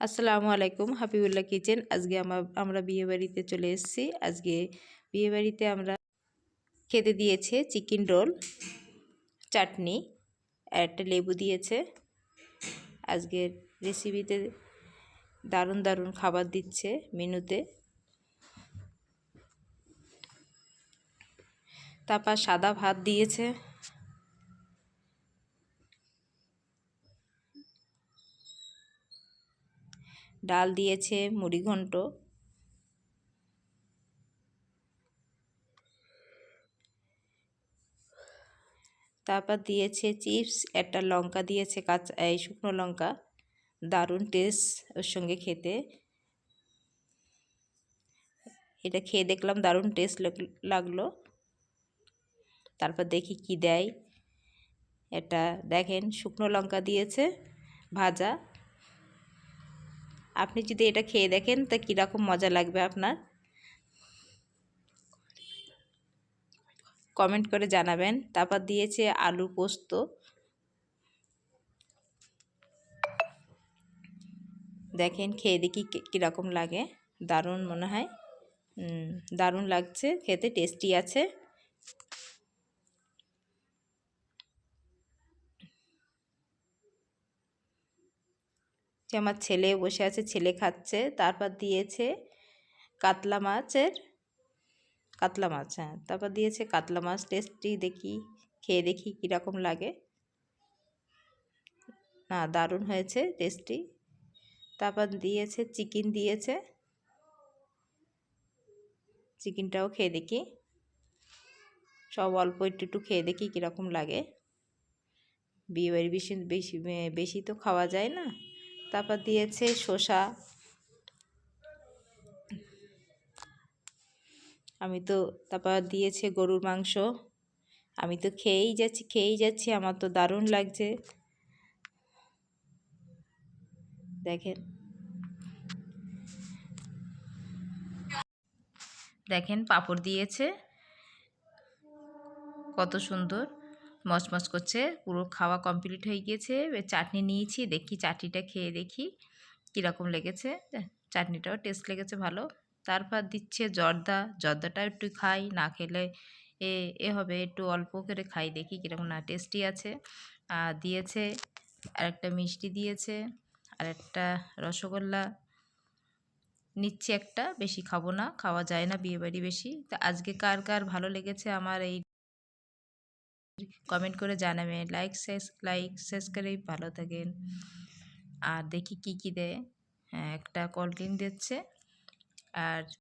আসসালামু আলাইকুম, হাবিবুল্লাহ কিচেন। আজকে আমার আমরা বিয়ে বাড়িতে চলে এসেছি। আজকে বিয়ে বাড়িতে আমরা খেতে দিয়েছে চিকেন রোল, চাটনি একটা লেবু দিয়েছে। আজকের রেসিপিতে দারুণ দারুণ খাবার দিচ্ছে মেনুতে। তারপর সাদা ভাত দিয়েছে। ডাল দিয়েছে মুড়িঘণ্ট তারপর দিয়েছে চিপস, একটা লঙ্কা দিয়েছে কাঁচা, এই শুকনো লঙ্কা। দারুণ টেস্ট ওর সঙ্গে খেতে। এটা খেয়ে দেখলাম দারুণ টেস্ট লাগল। তারপর দেখি কি দেয়। এটা দেখেন শুকনো লঙ্কা দিয়েছে, ভাজা। আপনি যদি এটা খেয়ে দেখেন, তা কীরকম মজা লাগবে আপনার? কমেন্ট করে জানাবেন। তারপর দিয়েছে আলু পোস্ত। দেখেন, খেয়ে দেখি কীরকম লাগে। দারুণ মনে হয়। দারুণ লাগছে, খেতে টেস্টি আছে। যে আমার ছেলে বসে আছে, ছেলে খাচ্ছে, তারপর দিয়েছে কাতলা মাছের, কাতলা মাছ হ্যাঁ তারপর দিয়েছে কাতলা মাছ টেস্টি দেখি, খেয়ে দেখি কীরকম লাগে। না, দারুণ হয়েছে টেস্টি তারপর দিয়েছে চিকেন দিয়েছে। চিকেনটাও খেয়ে দেখি। সব অল্প একটু একটু খেয়ে দেখি কীরকম লাগে। বিয়েবাড়ি বেশি বেশি বেশি তো খাওয়া যায় না। তারপর দিয়েছে শসা। আমি তো তারপর দিয়েছে গরুর মাংস। আমি তো খেয়েই যাচ্ছি খেয়েই যাচ্ছি, আমার তো দারুণ লাগছে। দেখেন। দেখেন, পাপড় দিয়েছে। কত সুন্দর। মচমচ করছে, পুরো খাওয়া কমপ্লিট হয়ে গিয়েছে। চাটনি নিয়েছি, দেখি চাটনিটা খেয়ে দেখি কীরকম লেগেছে। চাটনিটাও টেস্ট লেগেছে ভালো। তারপর দিচ্ছে জর্দা জর্দাটা একটু খাই, না খেলে এ এ হবে, একটু অল্প করে খাই, দেখি কীরকম না টেস্টি আছে। আর দিয়েছে আর একটা মিষ্টি দিয়েছে আর একটা রসগোল্লা। নিচ্ছি একটা, বেশি খাব না, খাওয়া যায় না বিয়েবাড়ি বেশি। তা আজকে কার কার ভালো লেগেছে আমার এই কমেন্ট করে জানাবেন লাইক, শেষ লাইক, শেষ করেই ভালো থাকেন। আর দেখি কি কি দেয়। হ্যাঁ একটা কোল্ড ড্রিঙ্ক দিচ্ছে। আর